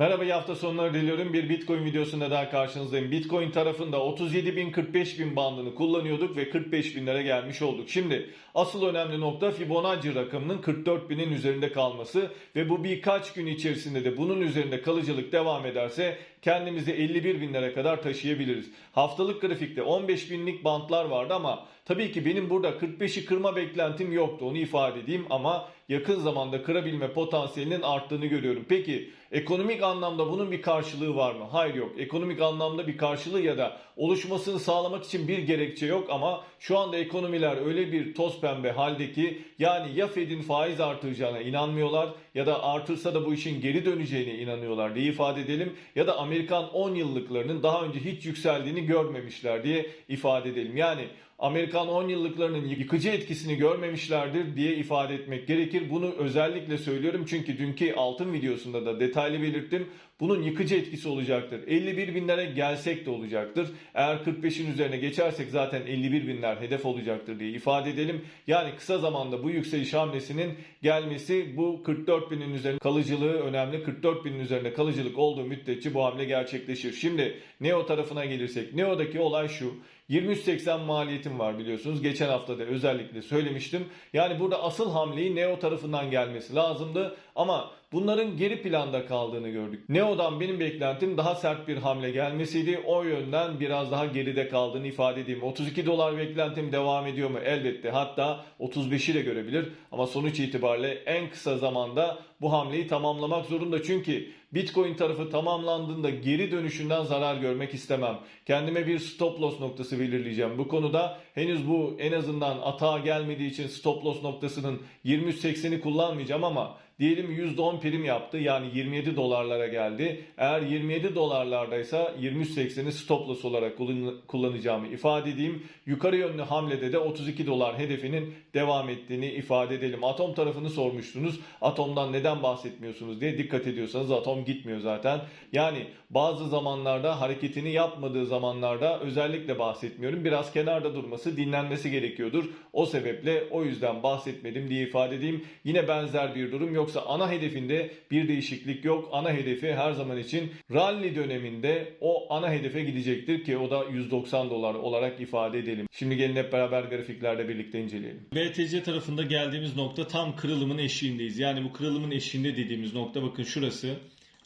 Merhaba iyi hafta sonları diliyorum. Bir Bitcoin videosunda daha karşınızdayım. Bitcoin tarafında 37 bin 45 bin bandını kullanıyorduk ve 45 binlere gelmiş olduk. Şimdi asıl önemli nokta Fibonacci rakamının 44 binin üzerinde kalması ve bu birkaç gün içerisinde de bunun üzerinde kalıcılık devam ederse kendimizi 51 binlere kadar taşıyabiliriz. Haftalık grafikte 15 binlik bantlar vardı ama tabii ki benim burada 45'i kırma beklentim yoktu onu ifade edeyim ama yakın zamanda kırabilme potansiyelinin arttığını görüyorum. Peki ekonomik anlamda bunun bir karşılığı var mı? Hayır yok. Ekonomik anlamda bir karşılığı ya da oluşmasını sağlamak için bir gerekçe yok ama şu anda ekonomiler öyle bir toz pembe haldeki yani ya Fed'in faiz artıracağına inanmıyorlar ya da artırsa da bu işin geri döneceğine inanıyorlar diye ifade edelim ya da Amerikan 10 yıllıklarının daha önce hiç yükseldiğini görmemişler diye ifade edelim. Yani Amerikan 10 yıllıklarının yıkıcı etkisini görmemişlerdir diye ifade etmek gerekir. Bunu özellikle söylüyorum çünkü dünkü altın videosunda da detaylı belirttim. Bunun yıkıcı etkisi olacaktır. 51 binlere gelsek de olacaktır. Eğer 45'in üzerine geçersek zaten 51 binler hedef olacaktır diye ifade edelim. Yani kısa zamanda bu yükseliş hamlesinin gelmesi bu 44 binin üzerinde kalıcılığı önemli. 44 binin üzerinde kalıcılık olduğu müddetçe bu hamle gerçekleşir. Şimdi Neo tarafına gelirsek Neo'daki olay şu. 23.80 maliyetim var biliyorsunuz. Geçen hafta da özellikle söylemiştim. Yani burada asıl hamleyi Neo tarafından gelmesi lazımdı. Ama bunların geri planda kaldığını gördük. Neo'dan benim beklentim daha sert bir hamle gelmesiydi. O yönden biraz daha geride kaldığını ifade edeyim. 32 dolar beklentim devam ediyor mu? Elbette. Hatta 35'i de görebilir. Ama sonuç itibariyle en kısa zamanda bu hamleyi tamamlamak zorunda. Çünkü Bitcoin tarafı tamamlandığında geri dönüşünden zarar görmek istemem. Kendime bir stop loss noktası belirleyeceğim. Bu konuda henüz bu en azından atağa gelmediği için stop loss noktasının 23.80'i kullanmayacağım ama diyelim %10 prim yaptı yani 27 dolarlara geldi. Eğer 27 dolarlardaysa 23.80'i stop loss olarak kullan- kullanacağımı ifade edeyim. Yukarı yönlü hamlede de 32 dolar hedefinin devam ettiğini ifade edelim. Atom tarafını sormuştunuz. Atomdan neden bahsetmiyorsunuz diye dikkat ediyorsanız atom gitmiyor zaten. Yani bazı zamanlarda hareketini yapmadığı zamanlarda özellikle bahsetmiyorum. Biraz kenarda durması, dinlenmesi gerekiyordur. O sebeple o yüzden bahsetmedim diye ifade edeyim. Yine benzer bir durum yoksa ana hedefinde bir değişiklik yok. Ana hedefi her zaman için rally döneminde o ana hedefe gidecektir ki o da 190 dolar olarak ifade edelim. Şimdi gelin hep beraber grafiklerde birlikte inceleyelim. BTC tarafında geldiğimiz nokta tam kırılımın eşiğindeyiz. Yani bu kırılımın eşiğinde dediğimiz nokta bakın şurası.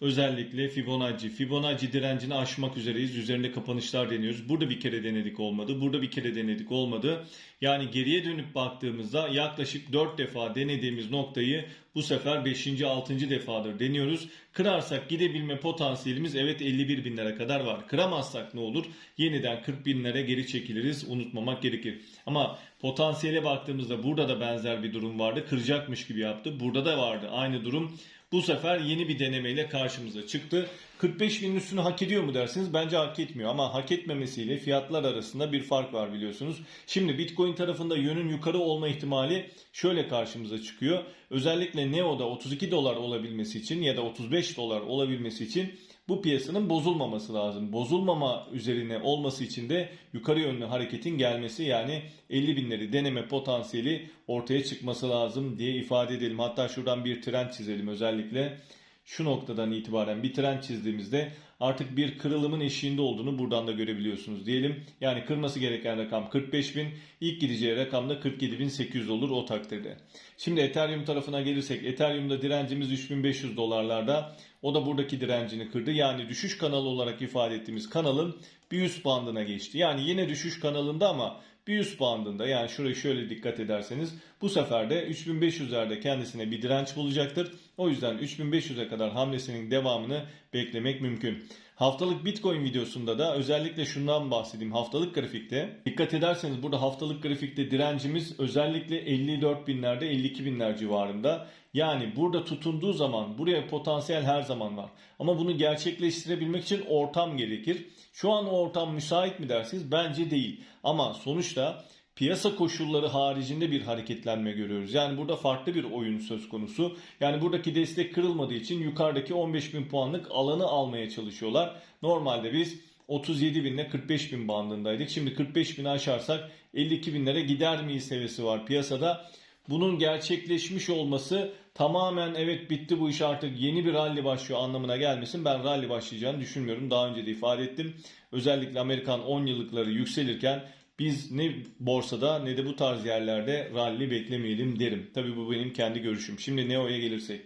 Özellikle Fibonacci. Fibonacci direncini aşmak üzereyiz. Üzerinde kapanışlar deniyoruz. Burada bir kere denedik olmadı. Burada bir kere denedik olmadı. Yani geriye dönüp baktığımızda yaklaşık 4 defa denediğimiz noktayı bu sefer 5. 6. defadır deniyoruz. Kırarsak gidebilme potansiyelimiz evet 51 binlere kadar var. Kıramazsak ne olur? Yeniden 40 binlere geri çekiliriz. Unutmamak gerekir. Ama potansiyele baktığımızda burada da benzer bir durum vardı. Kıracakmış gibi yaptı. Burada da vardı aynı durum. Bu sefer yeni bir denemeyle karşımıza çıktı. 45 binin üstünü hak ediyor mu dersiniz? Bence hak etmiyor ama hak etmemesiyle fiyatlar arasında bir fark var biliyorsunuz. Şimdi Bitcoin tarafında yönün yukarı olma ihtimali şöyle karşımıza çıkıyor. Özellikle Neo'da 32 dolar olabilmesi için ya da 35 dolar olabilmesi için bu piyasanın bozulmaması lazım. Bozulmama üzerine olması için de yukarı yönlü hareketin gelmesi yani 50 binleri deneme potansiyeli ortaya çıkması lazım diye ifade edelim. Hatta şuradan bir trend çizelim özellikle şu noktadan itibaren bir trend çizdiğimizde artık bir kırılımın eşiğinde olduğunu buradan da görebiliyorsunuz diyelim. Yani kırması gereken rakam 45 bin, ilk gideceği rakam da 47.800 olur o takdirde. Şimdi Ethereum tarafına gelirsek Ethereum'da direncimiz 3500 dolarlarda. O da buradaki direncini kırdı. Yani düşüş kanalı olarak ifade ettiğimiz kanalın bir üst bandına geçti. Yani yine düşüş kanalında ama bir üst bandında yani şurayı şöyle dikkat ederseniz bu sefer de 3500'lerde kendisine bir direnç bulacaktır. O yüzden 3500'e kadar hamlesinin devamını beklemek mümkün. Haftalık Bitcoin videosunda da özellikle şundan bahsedeyim. Haftalık grafikte dikkat ederseniz burada haftalık grafikte direncimiz özellikle 54 binlerde 52 binler civarında. Yani burada tutunduğu zaman buraya potansiyel her zaman var. Ama bunu gerçekleştirebilmek için ortam gerekir. Şu an o ortam müsait mi dersiniz? Bence değil. Ama sonuçta piyasa koşulları haricinde bir hareketlenme görüyoruz. Yani burada farklı bir oyun söz konusu. Yani buradaki destek kırılmadığı için yukarıdaki 15 bin puanlık alanı almaya çalışıyorlar. Normalde biz 37 bin ile 45 bin bandındaydık. Şimdi 45 bini aşarsak 52 binlere gider miyiz seviyesi var piyasada. bunun gerçekleşmiş olması tamamen evet bitti bu iş artık yeni bir rally başlıyor anlamına gelmesin. Ben rally başlayacağını düşünmüyorum. Daha önce de ifade ettim. Özellikle Amerikan 10 yıllıkları yükselirken biz ne borsada ne de bu tarz yerlerde rally beklemeyelim derim. Tabii bu benim kendi görüşüm. Şimdi Neo'ya gelirsek.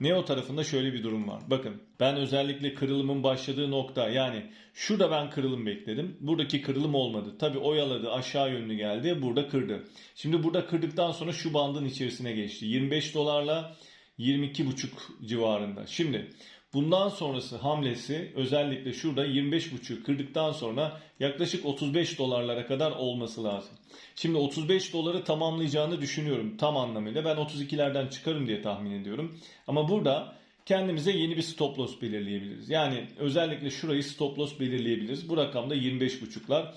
Neo tarafında şöyle bir durum var. Bakın ben özellikle kırılımın başladığı nokta yani şurada ben kırılım bekledim. Buradaki kırılım olmadı. Tabii oyaladı aşağı yönlü geldi. Burada kırdı. Şimdi burada kırdıktan sonra şu bandın içerisine geçti. 25 dolarla 22,5 civarında. Şimdi bundan sonrası hamlesi özellikle şurada 25,5 kırdıktan sonra yaklaşık 35 dolarlara kadar olması lazım. Şimdi 35 doları tamamlayacağını düşünüyorum tam anlamıyla. Ben 32'lerden çıkarım diye tahmin ediyorum. Ama burada kendimize yeni bir stop loss belirleyebiliriz. Yani özellikle şurayı stop loss belirleyebiliriz. Bu rakamda 25,5'lar.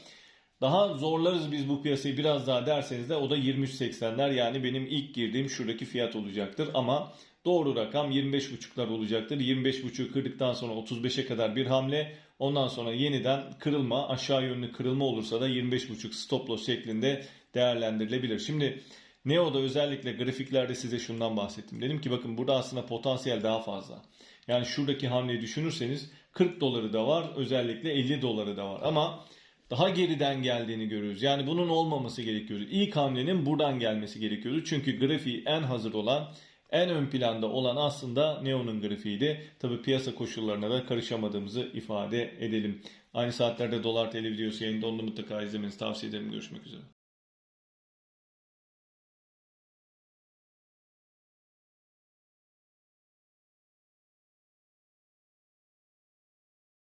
Daha zorlarız biz bu piyasayı biraz daha derseniz de o da 23.80'ler yani benim ilk girdiğim şuradaki fiyat olacaktır. Ama doğru rakam 25.5'lar olacaktır. 25.5'ü kırdıktan sonra 35'e kadar bir hamle. Ondan sonra yeniden kırılma aşağı yönlü kırılma olursa da 25.5 stop loss şeklinde değerlendirilebilir. Şimdi Neo'da özellikle grafiklerde size şundan bahsettim. Dedim ki bakın burada aslında potansiyel daha fazla. Yani şuradaki hamleyi düşünürseniz 40 doları da var özellikle 50 doları da var. Ama daha geriden geldiğini görüyoruz. Yani bunun olmaması gerekiyordu. İlk hamlenin buradan gelmesi gerekiyordu. Çünkü grafiği en hazır olan, en ön planda olan aslında Neo'nun grafiğiydi. Tabi piyasa koşullarına da karışamadığımızı ifade edelim. Aynı saatlerde Dolar TL videosu yayında onu mutlaka izlemenizi tavsiye ederim. Görüşmek üzere.